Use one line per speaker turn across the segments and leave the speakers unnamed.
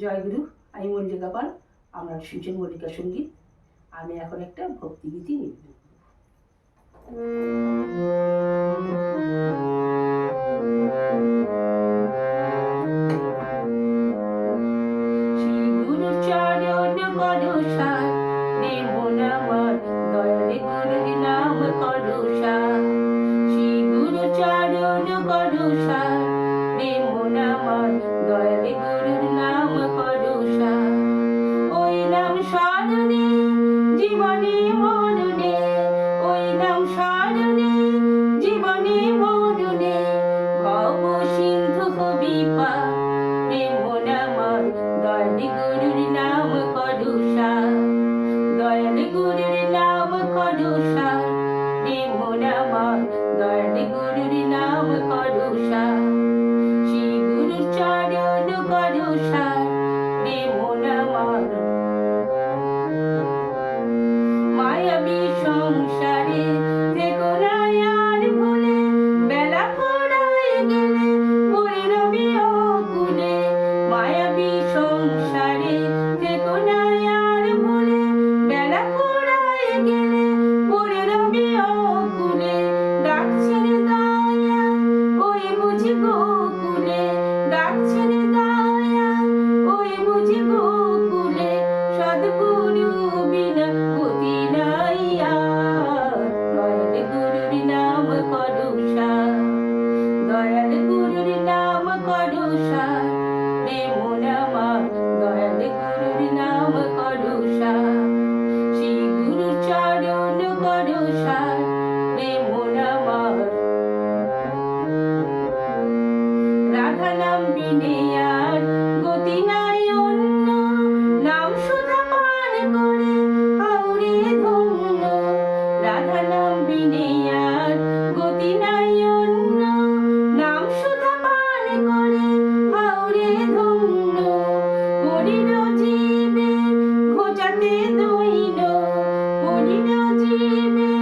জয়গুরু আমি মল্লিকা পাল, আমরা শুনছেন মল্লিকা সংগীত। আমি এখন একটা ভক্তিগীতি নিবেদন গুরু চরণ স্মরণে জীবনে মরণে ওই নাম স্মরণে জীবনে মরণে ভব সিন্ধু কবি পা। প্রেম নামার দয়াল গুরুর নাম করুষা দয়াল গুরুর নাম করুষা প্রেম নামার দয়াল গুরুর নাম করুষা শ্রী গুরু চরণ করুষা প্রেম নামার নাম বিনে আর গতি নাই অন্য। নাম সুধা পান করে হাওরে ধন্য। হরির জীবে ঘোচাতে দইল হরির জীবে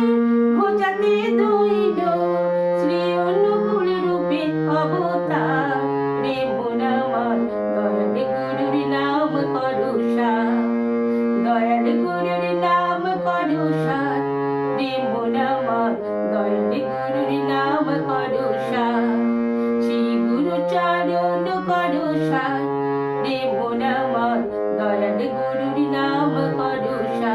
ঘোচাতে দইল শ্রী অনুকূল রূপে অবতার। প্রেম নামার দয়াল গুরুর নাম করুষা দয়াল গুরুর নাম করুষা দয়াল গুরুর নাম করুষা শ্রী গুরু চরণ করুষা প্রেম নামার দয়াল গুরুর নাম করুষা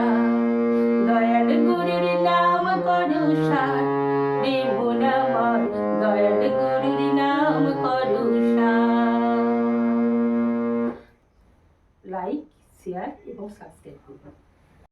দয়াল গুরুর নাম করুষা প্রেম নামার দয়াল গুরুর নাম করুষা লাইক, শেয়ার এবং সাবস্ক্রাইব করুন।